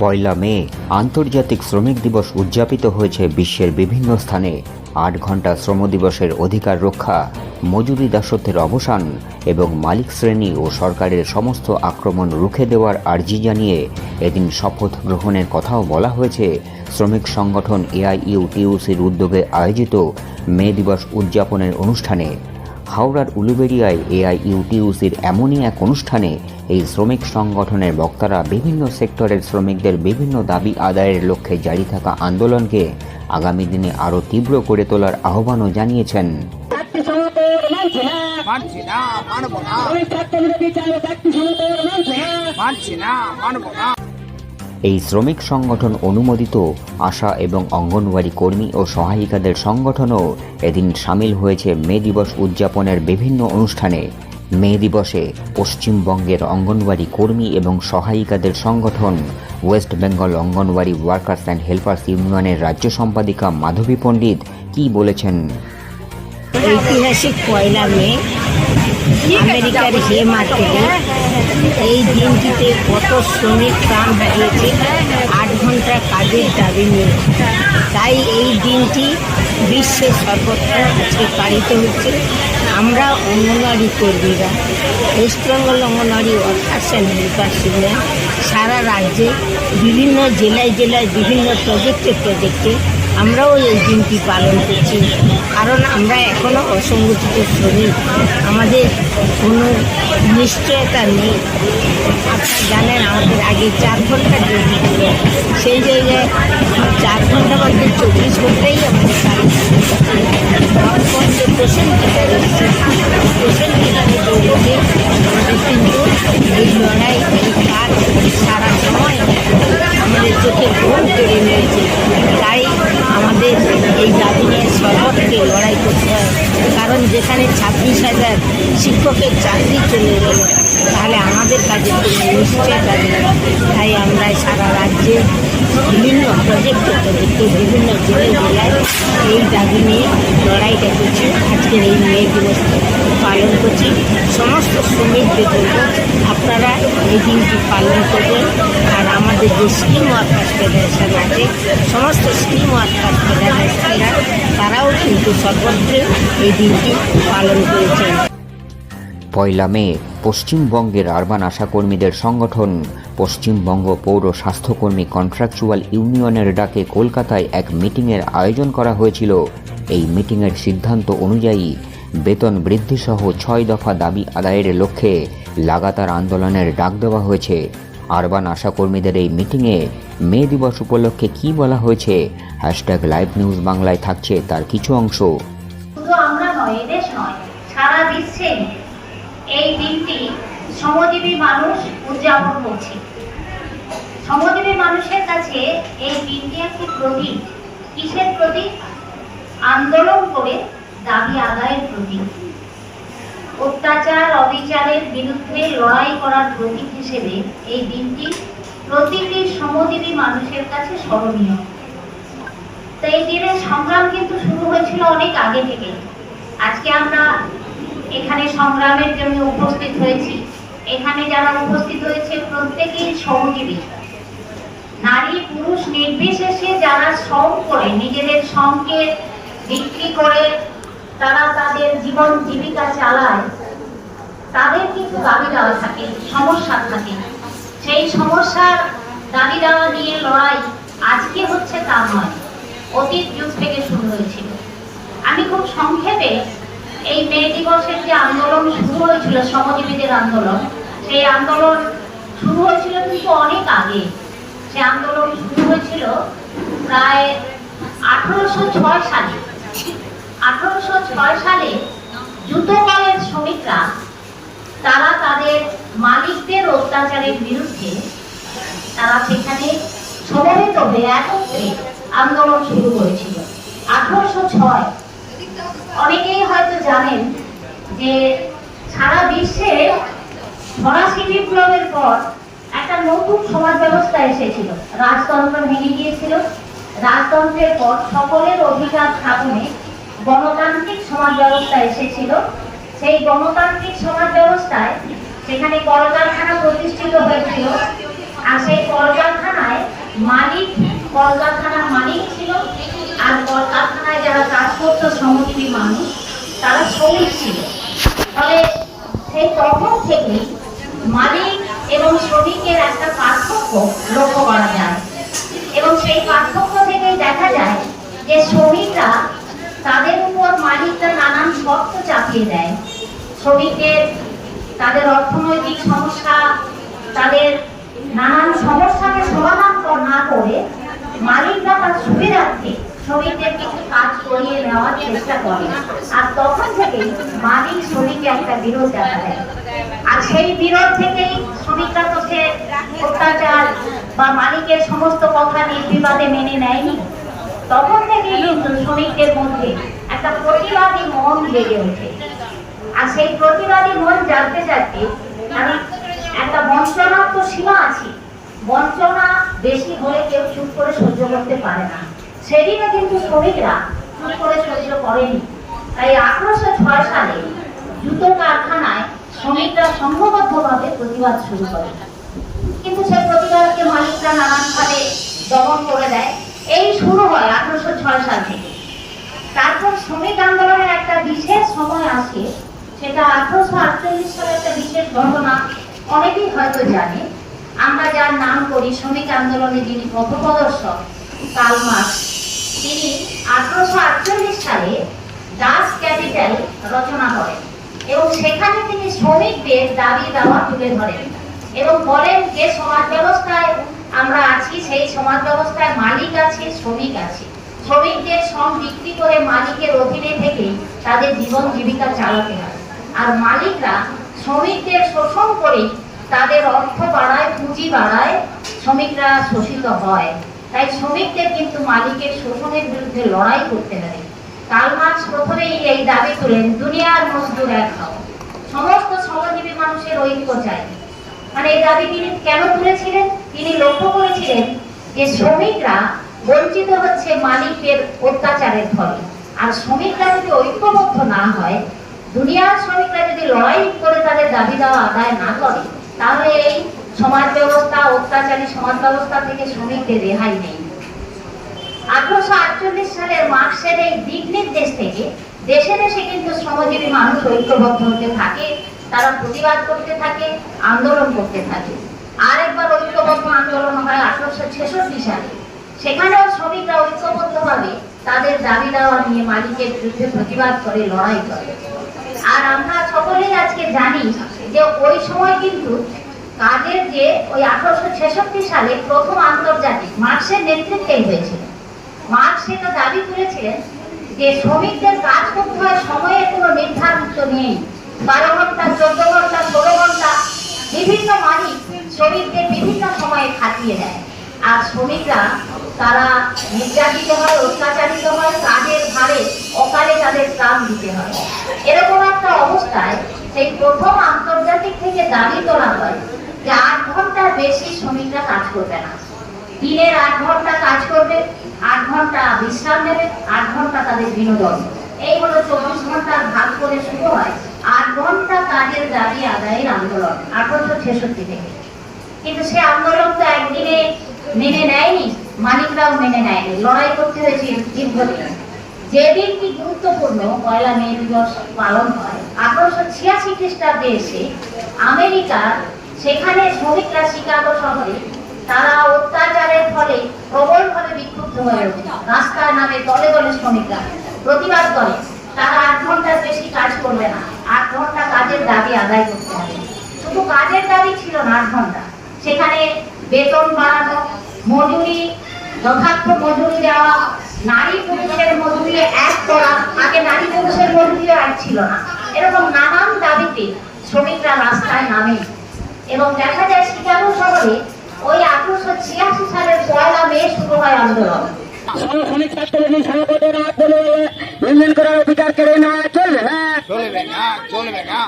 পয়লা মে, আন্তর্জাতিক শ্রমিক দিবস উদযাপিত হয়েছে বিশ্বের বিভিন্ন স্থানে। আট ঘণ্টা শ্রম দিবসের অধিকার রক্ষা, মজুরি দাসত্বের অবসান এবং মালিক শ্রেণি ও সরকারের সমস্ত আক্রমণ রুখে দেওয়ার আর্জি জানিয়ে এদিন শপথ গ্রহণের কথাও বলা হয়েছে। শ্রমিক সংগঠন এআইইউটিউসির উদ্যোগে আয়োজিত মে দিবস উদযাপনের অনুষ্ঠানে হাওড়ার উলুবেড়িয়ায় এআইইউটিউসির এমনই এক অনুষ্ঠানে এই শ্রমিক সংগঠনের বক্তারা বিভিন্ন সেক্টরের শ্রমিকদের বিভিন্ন দাবি আদায়ের লক্ষ্যে জারি থাকা আন্দোলনকে আগামী দিনে আরও তীব্র করে তোলার আহ্বানও জানিয়েছেন। মানছি না মানবো না। এই শ্রমিক সংগঠন অনুমোদিত আশা এবং অঙ্গনওয়াড়ি কর্মী ও সহায়িকাদের সংগঠনও এদিন সামিল হয়েছে মে দিবস উদযাপনের বিভিন্ন অনুষ্ঠানে। মে দিবসে পশ্চিমবঙ্গের অঙ্গনওয়াড়ি কর্মী এবং সহায়িকাদের সংগঠন, west Bengal anganwadi workers and helpers ইউনিয়নের রাজ্য সম্পাদিকা মাধবী পণ্ডিত কি বলেছেন? ঐতিহাসিক পয়লা মে আমেরিকার হে মার্কেটে এই দিনটিতে কত শ্রমিক প্রাণ হারিয়েছে, আট ঘণ্টা কাজের দাবি নিয়ে। তাই এই দিনটি বিশ্বের সর্বত্র আজকে পালিত হচ্ছে। আমরা অঙ্গনওয়াড়ি কর্মীরা, west Bengal anganwadi workers and helpers সারা রাজ্যে বিভিন্ন জেলায় জেলায় বিভিন্ন প্রজেক্টে প্রজেক্টে আমরাও এই দিনটি পালন করছি। কারণ আমরা এখনও অসংগঠিত শ্রমিক আমাদের কোনো নিশ্চয়তা নেই। আপনারা জানেন, আমাদের আগে চার ঘণ্টা ডিউটি ছিল। সেই জায়গায় চার ঘণ্টা মধ্যে চব্বিশ ঘন্টাই আমাদের পেশেন্ট কিন্তু এই লড়াই সারা সময় আমাদের চোখে ঘুম কেড়ে নিয়েছে তাই আমাদের এই দাবি নিয়ে সর্বত্রে লড়াই করতে হয় কারণ যেখানে ছাব্বিশ হাজার শিক্ষকের চাকরি চলে গেল তাহলে আমাদের কাজে কোনো নিশ্চয়তা নেই তাই আমরা সারা রাজ্যে বিভিন্ন প্রজেক্টে প্রজেক্টে বিভিন্ন জেলায় জেলায় এই দাবি নিয়ে লড়াইটা করছি। আজকের এই মে দিবস পালন করছি। সমস্ত শ্রমিকদের বলব আপনারা এই দিনটি পালন করবেন। আর আমাদের যে স্কিম ওয়ার্কার্স ফেডারেশন আছে, সমস্ত স্কিম ওয়ার্কার্স ফেডারেশনরা, তারাও কিন্তু সর্বত্রে এই দিনটি পয়লা মে, পশ্চিমবঙ্গের আরবান আশাকর্মীদের সংগঠন, পশ্চিমবঙ্গ পৌর স্বাস্থ্যকর্মী কন্ট্রাকচুয়াল ইউনিয়নের ডাকে কলকাতায় এক মিটিংয়ের আয়োজন করা হয়েছিল। এই মিটিংয়ের সিদ্ধান্ত অনুযায়ী, বেতন বৃদ্ধিসহ ছয় দফা দাবি আদায়ের লক্ষ্যে লাগাতার আন্দোলনের ডাক দেওয়া হয়েছে। আরবান আশাকর্মীদের এই মিটিংয়ে মে দিবস উপলক্ষে কী বলা হয়েছে, হ্যাশট্যাগ লাইভ নিউজ বাংলায় থাকছে তার কিছু অংশ। নয় এদেশ নয়, সারা বিশ্বে এই দিনটি শ্রমজীবী মানুষ উদযাপন করছে। শ্রমজীবী মানুষের কাছে এই দিনটি একটি প্রতীক। কিসের প্রতীক? আন্দোলন করে দাবি আদায়ের প্রতীক। অত্যাচার, অবিচারের বিরুদ্ধে লড়াই করার প্রতীক হিসেবে এই দিনটি প্রতিটি শ্রমজীবী মানুষের কাছে স্মরণীয়। তো এই দিনের সংগ্রাম কিন্তু শুরু হয়েছিল অনেক আগে থেকে আজকে আমরা এখানে সংগ্রামের জন্য উপস্থিত হয়েছি। এখানে যারা উপস্থিত হয়েছে, প্রত্যেকেই শ্রমজীবী নারী, পুরুষ, নির্বিশেষে যারা শ্রম করে, নিজেদের শ্রমকে বিক্রি করে তারা তাদের জীবন জীবিকা চালায়, তাদের কিন্তু দাবি দেওয়া থাকে, সমস্যা থাকে। সেই সমস্যার দাবি দেওয়া নিয়ে লড়াই আজকে হচ্ছে তা নয়। অতীত যুগ থেকে শুরু আমি খুব সংক্ষেপে এই মে দিবসের যে আন্দোলন শুরু হয়েছিল, শ্রমজীবীদের আন্দোলন, সেই আন্দোলন শুরু হয়েছিল কিন্তু অনেক আগে। সে আন্দোলন শুরু হয়েছিল প্রায় আঠারোশো ছয় সালে। আঠারোশো ছয় সালে জুতো কলের শ্রমিকরা, তারা তাদের মালিকদের অত্যাচারের বিরুদ্ধে তারা সেখানে সমবেত হয়ে একত্রে আন্দোলন শুরু করেছিল। আঠারোশো ছয় অনেকেই হয়তো জানেন যে সারা বিশ্বে ফরাসি বিপ্লবের পর একটা নতুন সমাজ ব্যবস্থা এসেছিল। রাজতন্ত্র ভেঙে গিয়েছিল। রাজতন্ত্রের পর সকলের অধিকার স্থাপনে গণতান্ত্রিক সমাজ ব্যবস্থা এসেছিল। সেই গণতান্ত্রিক সমাজ ব্যবস্থায় সেখানে কলকারখানা প্রতিষ্ঠিত হয়েছিল আর সেই কলকারখানায় মালিক কলকারখানার মালিক ছিল আর কলকারখানায় যারা কাজ করতো শ্রমজীবী মানুষ, তারা শ্রমিক ছিল। ফলে সেই তখন থেকেই মালিক এবং শ্রমিকের একটা পার্থক্য লক্ষ্য করা যায়। এবং সেই পার্থক্য থেকেই দেখা যায় যে শ্রমিকরা তাদের উপর মালিকরা নানান শর্ত চাপিয়ে দেয়। শ্রমিকদের তাদের অর্থনৈতিক সমস্যা, তাদের নানান সমস্যাকে সমাধান না করে মালিকরা তার সুবিধার্থে শ্রমিকদের কিছু কাজ করিয়ে নেওয়ার চেষ্টা করে। আর তখন থেকেই মালিক শ্রমিকে একটা বিরোধ দেখা দেয়। আর সেই বিরোধ থেকেই শ্রমিকরা তো সে অত্যাচার বা মালিকের সমস্ত কথা নির্বিবাদে মেনে নেয়নি। তখন থেকেই কিন্তু শ্রমিকদের মধ্যে একটা প্রতিবাদী মন জেগে ওঠে। আর সেই প্রতিবাদী মন জানতে জানতে আমি একটা বঞ্চনার তো সীমা আছে। বঞ্চনা বেশি হলে কেউ চুপ করে সহ্য করতে পারে না। সেদিনও কিন্তু শ্রমিকরা চুপ করে সহ্য করেনি। তাই আঠারোশো ছয় সালে জুতো কারখানায় শ্রমিকরা সংঘবদ্ধভাবে প্রতিবাদ শুরু করে। কিন্তু সেই প্রতিবাদকে মালিকরা নানানভাবে দমন করে দেয়। এই শুরু হয় আঠারোশো ছয় সাল থেকে। তারপর শ্রমিক আন্দোলনের একটা বিশেষ সময় আসে, সেটা আঠারোশো আটচল্লিশ সালে একটা বিশেষ ঘটনা। অনেকেই হয়তো জানে। আমরা যার নাম করি শ্রমিক আন্দোলনে যিনি পথপ্রদর্শক কার্ল মার্কস তিনি আঠারোশো আটচল্লিশ সালে ডাস ক্যাপিটাল রচনা করেন এবং সেখানে তিনি শ্রমিকদের দাবি দাওয়া তুলে ধরেন এবং বলেন যে সমাজ ব্যবস্থায় আমরা আছি, সেই সমাজ ব্যবস্থায় মালিক আছে, শ্রমিক আছে। শ্রমিকদের শ্রম বিক্রি করে মালিকের অধীনে থেকে তাদের জীবন জীবিকা চালাতে হয়। আর মালিকরা শ্রমিকদের শোষণ করে তাদের অর্থ বাড়ায়, পুঁজি বাড়ায়, শ্রমিকরা শোষিত হয়। তাই শ্রমিকদের কিন্তু মালিকের শোষণের বিরুদ্ধে লড়াই করতে হবে কার্ল মার্কস প্রথমেই এই দাবি তোলেন, দুনিয়ার মজদুর এক হও। সমস্ত শ্রমজীবী মানুষের ঐক্য চাই। মানে এই দাবি তিনি কেন তুলেছিলেন? তিনি লক্ষ্য করেছিলেন যে শ্রমিকরা বঞ্চিত হচ্ছে মালিকদের অত্যাচারের ফলে। আর শ্রমিকরা যদি ঐক্যবদ্ধ না হয়, দুনিয়ার শ্রমিকরা যদি লড়াই করে তাদের দাবি দেওয়া আদায় না করে, তাহলে এই সমাজ ব্যবস্থা অত্যাচারী সমাজ ব্যবস্থা থেকে শ্রমিকদের রেহাই নেই। আঠারোশো আটচল্লিশ সালের মার্কসের এই দিক নির্দেশ থেকে দেশে দেশে কিন্তু শ্রমজীবী মানুষ ঐক্যবদ্ধ হতে থাকে, তারা প্রতিবাদ করতে থাকে, আন্দোলন করতে থাকে। আরেকবার ঐক্যবদ্ধ আন্দোলন হয় আঠারোশো ছেষট্টি সালে। সেখানেও শ্রমিকরা ঐক্যবদ্ধভাবে তাদের দাবি দেওয়া নিয়ে মালিকের বিরুদ্ধে প্রতিবাদ করে, লড়াই করে। আর আমরা সকলেই আজকে জানি যে ওই সময় কিন্তু কাজের যে ওই আঠারোশো ছেষট্টি সালে প্রথম আন্তর্জাতিক মার্কসের নেতৃত্বেই হয়েছিল। মার্কস সেটা দাবি করেছিলেন যে শ্রমিকদের কাজ করতে হয় সময়ের কোনো নির্ধারিত নেই। বারো ঘণ্টা, চোদ্দ ঘণ্টা, ষোলো ঘণ্টা বিভিন্ন মালিক শ্রমিকদের বিভিন্ন সময়ে খাটিয়ে দেয়। আর শ্রমিকরা তারা নির্যাতিত হয়, অত্যাচারিত হয়, কাজের ভারে অকালে তাদের প্রাণ দিতে হয়। এরকম একটা অবস্থায় সেই প্রথম আন্তর্জাতিক থেকে দাবি তোলা হয় যে আট ঘণ্টার বেশি শ্রমিকরা কাজ করবে না। দিনের আট ঘণ্টা কাজ করবে, আট ঘণ্টা বিশ্রাম নেবে, আট ঘণ্টা তাদের বিনোদন। এই হলো চব্বিশ ঘণ্টার ভাগ করে শুরু হয় আট ঘণ্টা কাজের দাবি আদায়ের আন্দোলন। আঠারোশো ছেষট্টি থেকে কিন্তু সে আন্দোলন তো একদিনে মেনে নেয়নি, মালিকরাও মেনে নেয়নি। লড়াই করতে হয়েছে দীর্ঘদিন। যেদিন কি গুরুত্বপূর্ণ পয়লা মে দিবস পালন হয়, আঠারোশো ছিয়াশি খ্রিস্টাব্দে এসে আমেরিকার সেখানে শ্রমিকরা শিকাগো শহরে তারা অত্যাচারের ফলে প্রবলভাবে বিক্ষুব্ধ হয়ে রাস্তায় নামে দলে দলে শ্রমিকরা প্রতিবাদ করে। তারা আট ঘণ্টার বেশি কাজ করবে না। আট ঘণ্টা কাজের দাবি আদায় করতে হবে। শুধু কাজের দাবি ছিল না আট ঘণ্টা। সেখানে বেতন বাড়ানো, মজুরি, যথার্থ মজুরি দেওয়া, নারী পুরুষের মজুরি এক করা, আগে নারী পুরুষের মজুরিও এক ছিল না। এরকম নানান দাবিতে শ্রমিকরা রাস্তায় নামে। এবং দেখা যায় শিকাগো শহরে ওই আঠারোশো ছিয়াশি সালের পয়লা মে শুরু হয় আন্দোলন শ্রমিক ছাত্রলীগ সভাপতির মাধ্যমে ইউনিয়ন করার অধিকার কেড়ে নেওয়া চলবে না। চলবে না চলবে না।